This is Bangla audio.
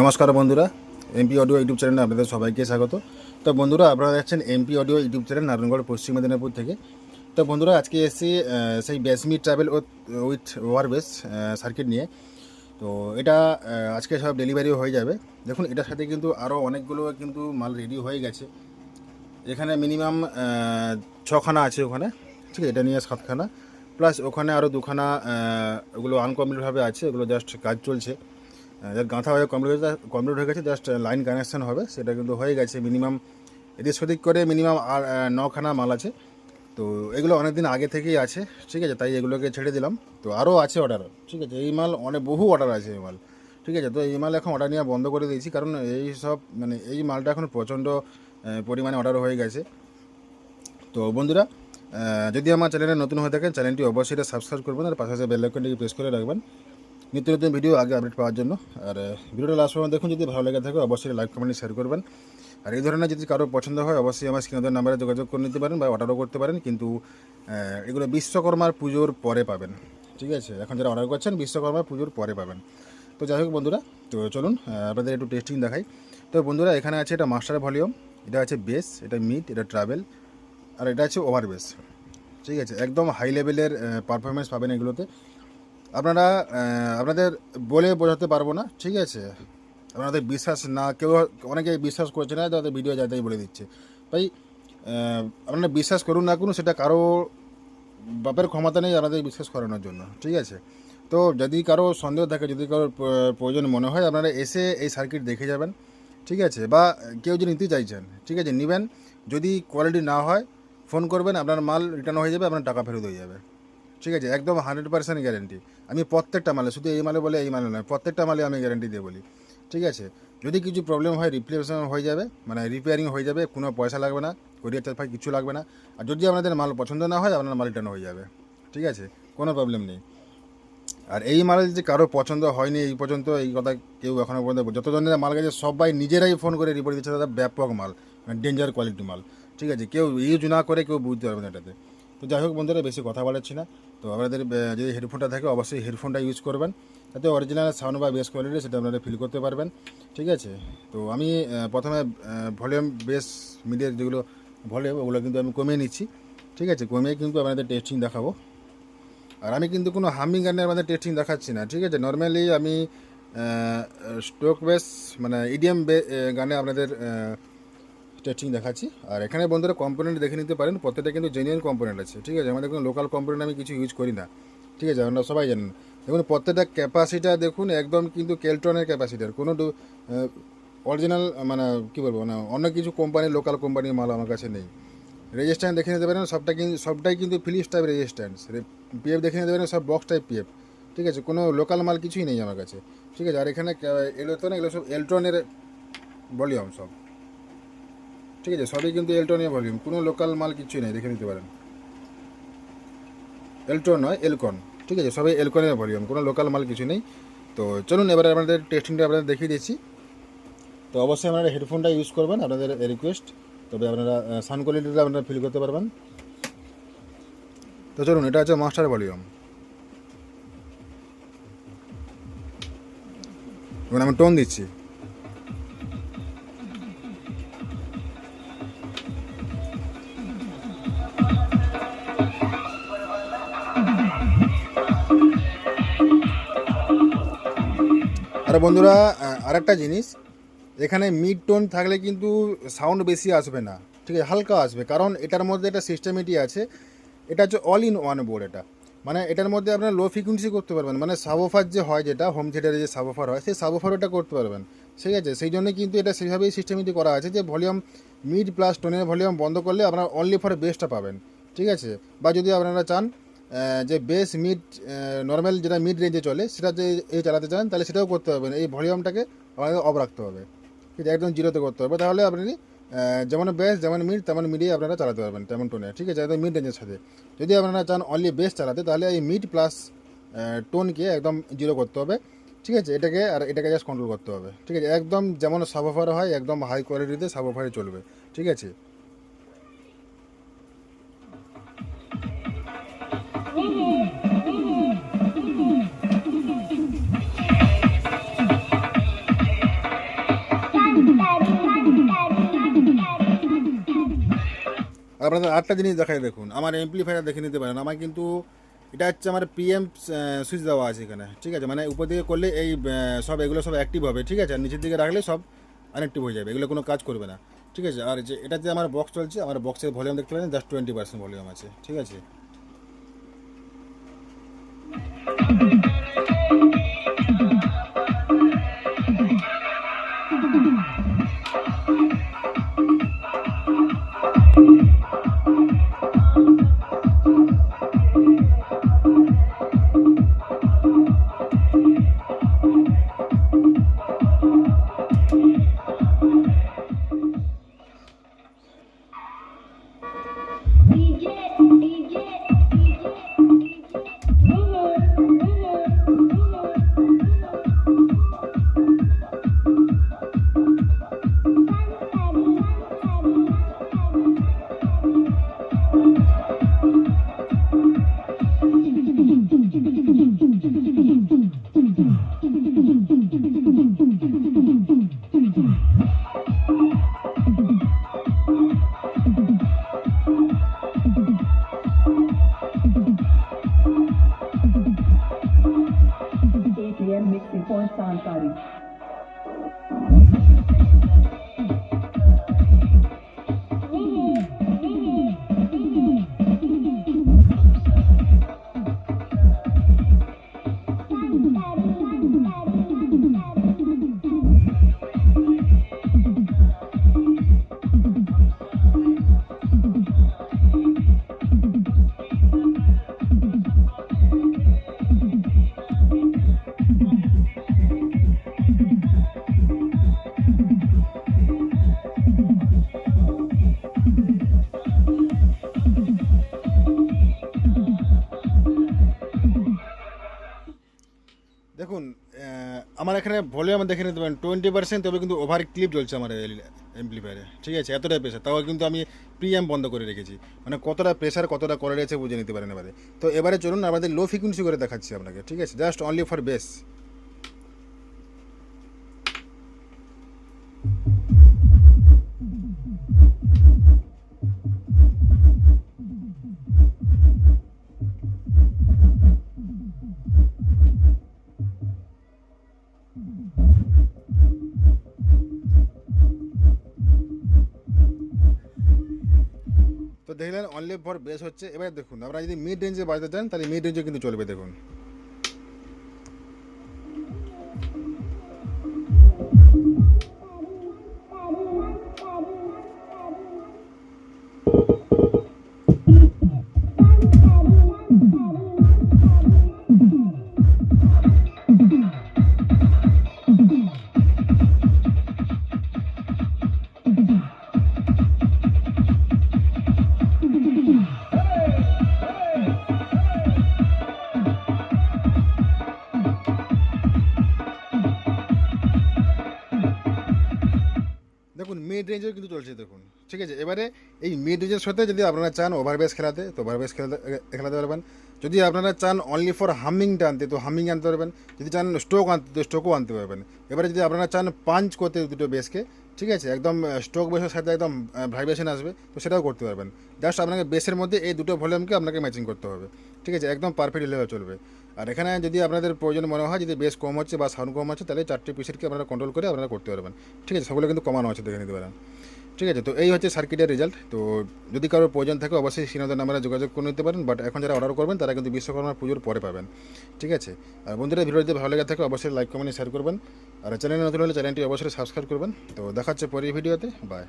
নমস্কার বন্ধুরা এমপি অডিও ইউটিউব চ্যানেলে আপনাদের সবাইকে স্বাগত। তো বন্ধুরা, আপনারা দেখছেন MP audio YouTube channel, Narayangarh, Paschim Medinipur থেকে। তো বন্ধুরা, আজকে এসেছি সেই বেসমি travel with war bass circuit নিয়ে। তো এটা আজকে সব ডেলিভারিও হয়ে যাবে। দেখুন, এটার সাথে কিন্তু আরও অনেকগুলো কিন্তু মাল রেডি হয়ে গেছে। এখানে মিনিমাম ছখানা আছে ওখানে, ঠিক আছে? এটা নিয়ে সাতখানা। প্লাস ওখানে আরও দুখানা ওগুলো আনকমপ্লিটভাবে আছে, ওগুলো জাস্ট কাজ চলছে। যার গাঁথা হয়ে কমপ্লিট কমপ্লিট হয়ে গেছে জাস্ট লাইন কানেকশান হবে, সেটা কিন্তু হয়ে গেছে মিনিমাম এদিক সেদিক করে মিনিমাম আর নখানা মাল আছে। তো এগুলো অনেক দিন আগে থেকেই আছে, ঠিক আছে, তাই এগুলোকে ছেড়ে দিলাম। তো আরও আছে অর্ডার ঠিক আছে, এই মাল অনেক, বহু অর্ডার আছে এই মাল, ঠিক আছে, তো এই মাল এখন অর্ডার নেওয়া বন্ধ করে দিয়েছি, কারণ এই সব মানে এই মালটা এখন প্রচণ্ড পরিমাণে অর্ডার হয়ে গেছে। তো বন্ধুরা যদি আমার চ্যানেলে নতুন হয়ে থাকেন, চ্যানেলটি অবশ্যই সাবস্ক্রাইব করবেন, আর পাশাপাশি বেল আইকনটিকে প্রেস করে রাখবেন। নিত্য নতুন ভিডিও আগে আপডেট পাওয়ার জন্য। আর ভিডিওটা লাস্ট পর্যন্ত দেখুন, যদি ভালো লেগে থাকে, অবশ্যই লাইক কমেন্ট শেয়ার করবেন। আর এই ধরনের যদি কারও পছন্দ হয়, অবশ্যই আমার স্ক্রিনের নাম্বারে যোগাযোগ করে নিতে পারেন বা অর্ডারও করতে পারেন। কিন্তু এগুলো বিশ্বকর্মার পুজোর পরে পাবেন। ঠিক আছে? এখন যারা অর্ডার করছেন, বিশ্বকর্মার পুজোর পরে পাবেন। তো যাই হোক বন্ধুরা, তো চলুন আপনাদের একটু টেস্টিং দেখাই। তো বন্ধুরা, এখানে আছে এটা মাস্টার ভলিউম এটা আছে বেস এটা মিড এটা ট্রাভেল আর এটা আছে ওভার বেস ঠিক আছে? একদম হাই লেভেলের পারফরমেন্স পাবেন এগুলোতে। আপনারা আপনাদের বলে বোঝাতে পারব না, ঠিক আছে? আপনাদের বিশ্বাস না, কেউ অনেকে বিশ্বাস করছে না, তাদের ভিডিও যাতেই বলে দিচ্ছে। তাই আপনারা বিশ্বাস করুন না করুন, সেটা কারও বাপের ক্ষমতা নেই, আপনাদের বিশ্বাস করানোর জন্য, ঠিক আছে? তো যদি কারও সন্দেহ থাকে, যদি কারও প্রয়োজন মনে হয়, আপনারা এসে এই সার্কিট দেখে যাবেন, ঠিক আছে? বা কেউ যদি নিতে চাইছেন, ঠিক আছে? নেবেন, যদি কোয়ালিটি না হয় ফোন করবেন, আপনার মাল রিটার্ন হয়ে যাবে, আপনার টাকা ফেরত হয়ে যাবে। ঠিক আছে, একদম হান্ড্রেড পার্সেন্ট গ্যারেন্টি আমি প্রত্যেকটা মালে, শুধু এই মালে বলে এই মালে নয়, প্রত্যেকটা মালে আমি গ্যারেন্টি দিয়ে বলি। ঠিক আছে, যদি কিছু প্রবলেম হয় রিপ্লেসমেন্ট হয়ে যাবে মানে রিপেয়ারিং হয়ে যাবে, কোনো পয়সা লাগবে না কোরিয়ার চার্জ কিছু লাগবে না। আর যদি আপনাদের মাল পছন্দ না হয়, আপনার মাল রিটার্ন হয়ে যাবে। ঠিক আছে, কোনো প্রবলেম নেই। আর এই মাল যে কারও পছন্দ হয়নি, এই পর্যন্ত এই কথা কেউ এখনও পর্যন্ত যতজনের মাল গেছে, সবাই নিজেরাই ফোন করে রিপোর্ট দিচ্ছে দাদা ব্যাপক মাল মানে ডেঞ্জার কোয়ালিটি মাল। ঠিক আছে, কেউ ইউজ না করে কেউ বুঝতে পারবে না এটাতে। তো যাই হোক বন্ধুরা, বেশি কথা বলাচ্ছি না। তো আপনাদের যদি হেডফোনটা থাকে, অবশ্যই হেডফোনটা ইউজ করবেন। তাতে অরিজিনাল সাউন্ড বা বেস কোয়ালিটি সেটা আপনারা ফিল করতে পারবেন। ঠিক আছে? তো আমি প্রথমে ভলিউম বেস মিডিয়ার যেগুলো ভলিউম ওগুলো কিন্তু আমি কমিয়ে নিচ্ছি। ঠিক আছে? কমিয়ে কিন্তু আপনাদের টেস্টিং দেখাবো। আর আমি কিন্তু কোনো হামিং গানের আমাদের টেস্টিং দেখাচ্ছি না। ঠিক আছে? নর্মালি আমি স্টোক বেস মানে ইডিএম গানে আপনাদের টেস্টিং দেখাচ্ছি। আর এখানে বন্ধুরা কম্পোনেন্ট দেখে নিতে পারেন, প্রত্যেকটা কিন্তু জেনুইন কম্পোনেন্ট আছে, ঠিক আছে? আমাদের কোনো লোকাল কম্পোনেন্ট আমি কিছু ইউজ করি না, ঠিক আছে? আপনারা সবাই জানেন। দেখুন, প্রত্যেকটা ক্যাপাসিটা দেখুন, একদম কিন্তু কেলটনের ক্যাপাসিটার কোনো অরিজিনাল মানে কী বলব না অন্য কিছু কোম্পানির লোকাল কোম্পানির মাল আমার কাছে নেই। রেজিস্ট্যান্ট দেখে নিতে পারেন, সবটা কিন্তু সবটাই কিন্তু ফিলিপস টাইপ রেজিস্ট্যান্স পিএফ দেখে নিতে পারেন, সব বক্স টাইপ পিএফ ঠিক আছে? কোনো লোকাল মাল কিছুই নেই আমার কাছে, ঠিক আছে? আর এখানে এগুলো তো না এগুলো সব এলট্রনের ভলিউম সব। ঠিক আছে, সবই কিন্তু এলট্রনের ভলিউম কোনো লোকাল মাল কিছুই নেই, দেখে নিতে পারেন। এলট্রন নয় এলকন ঠিক আছে, সবই এলকনের ভলিউম কোনো লোকাল মাল কিছু নেই। তো চলুন, এবারে আপনাদের টেস্টিংটা আপনাদের দেখিয়ে দিচ্ছি। তো অবশ্যই আপনারা হেডফোনটা ইউজ করবেন, আপনাদের রিকোয়েস্ট তবে আপনারা সাউন্ড কোয়ালিটিটা আপনারা ফিল করতে পারবেন। তো চলুন, এটা হচ্ছে মাস্টার ভলিউম এখন আমি টোন দিচ্ছি। আর বন্ধুরা আরেকটা জিনিস, এখানে মিড টোন থাকলে কিন্তু সাউন্ড বেশি আসবে না, ঠিক আছে? হালকা আসবে, কারণ এটার মধ্যে একটা সিস্টেমেটি আছে, এটা হচ্ছে অল ইন ওয়ান বোর্ড এটা। মানে এটার মধ্যে আপনার লো ফ্রিকুয়েন্সি করতে পারবেন মানে সাবোফার যে হয় যেটা হোম থিয়েটারে যে সাবোফার হয়, সেই সাবোফার ওটা করতে পারবেন, ঠিক আছে? সেই জন্য কিন্তু এটা সেইভাবেই সিস্টেমেটি করা আছে যে ভলিউম মিড প্লাস টোনের ভলিউম বন্ধ করলে আপনার অনলি ফর বেসটা পাবেন, ঠিক আছে? বা যদি আপনারা চান যে বেস মিড নর্মাল যেটা মিড রেঞ্জে চলে, সেটা যে এই চালাতে চান, তাহলে সেটাও করতে পারবেন এই ভলিউমটাকে আমাদের অফ রাখতে হবে। ঠিক একদম জিরোতে করতে হবে। তাহলে আপনি যেমন বেস যেমন মিড তেমন মিডিয়ে আপনারা চালাতে পারবেন, তেমন টোনে ঠিক আছে? একদম মিড রেঞ্জের সাথে। যদি আপনারা চান অনলি বেস চালাতে, তাহলে এই মিড প্লাস টোনকে একদম জিরো করতে হবে। ঠিক আছে? এটাকে, আর এটাকে জাস্ট কন্ট্রোল করতে হবে। ঠিক আছে? একদম যেমন সাবফার হয়, একদম হাই কোয়ালিটিতে সাবফারে চলবে। ঠিক আছে? আপনাদের আটটা জিনিস দেখাই দেখুন। আমার এমপ্লিফায়ার দেখে নিতে পারেন। আমার কিন্তু এটা হচ্ছে আমার পিএম সুইচ দেওয়া আছে এখানে। ঠিক আছে? মানে উপর দিকে করলে এই সব এগুলো সব অ্যাক্টিভ হবে। ঠিক আছে? আর নিচের দিকে রাখলে সব আনঅ্যাক্টিভ হয়ে যাবে। এগুলো কোনো কাজ করবে না। ঠিক আছে? আর যে এটা যে আমার বক্স চলছে। আমার বক্সের ভলিউম দেখতে পারেন জাস্ট টোয়েন্টি পার্সেন্ট ভলিউম আছে। ঠিক আছে? for Sansari. এখানে ভলিউম দেখে নিতে পারেন টোয়েন্টি পার্সেন্ট তবে কিন্তু ওভার ক্লিপ চলছে আমার এমপ্লিফায়ারে ঠিক আছে? এতটাই প্রেশার তাও কিন্তু আমি প্রিএম বন্ধ করে রেখেছি। মানে কতটা প্রেশার কতটা করে রয়েছে বুঝে নিতে পারেন এবারে। তো এবারে চলুন, আমাদের লো ফ্রিকুয়েন্সি করে দেখাচ্ছি আপনাকে। ঠিক আছে? Just only for bass only bass হচ্ছে। এবার দেখুন, আপনারা যদি মিড রেঞ্জে বাজাতে চান, তাহলে মিড রেঞ্জে কিন্তু চলবে, দেখুন। মিড রেঞ্জেও কিন্তু চলছে, দেখুন। ঠিক আছে? এবারে এই মিড রেঞ্জের সাথে যদি আপনারা চান ওভার বেস খেলাতে, তো ওভার বেস খেলাতে খেলাতে পারবেন। যদি আপনারা চান অনলি ফর হামিংটা আনতে, তো হামিং আনতে পারবেন। যদি চান স্ট্রোক আনতে, তো স্ট্রোকও আনতে পারবেন। এবারে যদি আপনারা চান পাঞ্চ করতে দুটো বেসকে ঠিক আছে? একদম স্ট্রোক বেসের সাথে একদম ভাইব্রেশন আসবে, তো সেটাও করতে পারবেন। জাস্ট আপনাকে বেসের মধ্যে এই দুটো ভলিউমকে আপনাকে ম্যাচিং করতে হবে। ঠিক আছে, একদম পারফেক্ট লেভেল চলবে। আর এখানে যদি আপনাদের প্রয়োজন মনে হয়, যদি বেশ কম হচ্ছে বা সাউন্ড কম হচ্ছে তাহলে চারটে পিসেরকে আপনারা কন্ট্রোল করে আপনারা করতে পারবেন। ঠিক আছে, সেগুলো কিন্তু কমানো আছে, দেখে নিতে পারেন। ঠিক আছে, তো এই হচ্ছে সার্কিটের রেজাল্ট তো যদি কারোর প্রয়োজন থাকে, অবশ্যই সিনাদের নাম্বারে যোগাযোগ করে নিতে পারেন। বাট এখন যারা অর্ডার করবেন, তারা কিন্তু বিশ্বকর্মা পুজোর পরে পাবেন। ঠিক আছে, আর বন্ধুরা ভিডিও যদি ভালো লেগে থাকে, অবশ্যই লাইক কমেন্ট শেয়ার করবেন। আর চ্যানেলে নতুন হলে চ্যানেলটি অবশ্যই সাবস্ক্রাইব করবেন। তো দেখাচ্ছে পরের ভিডিওতে। বাই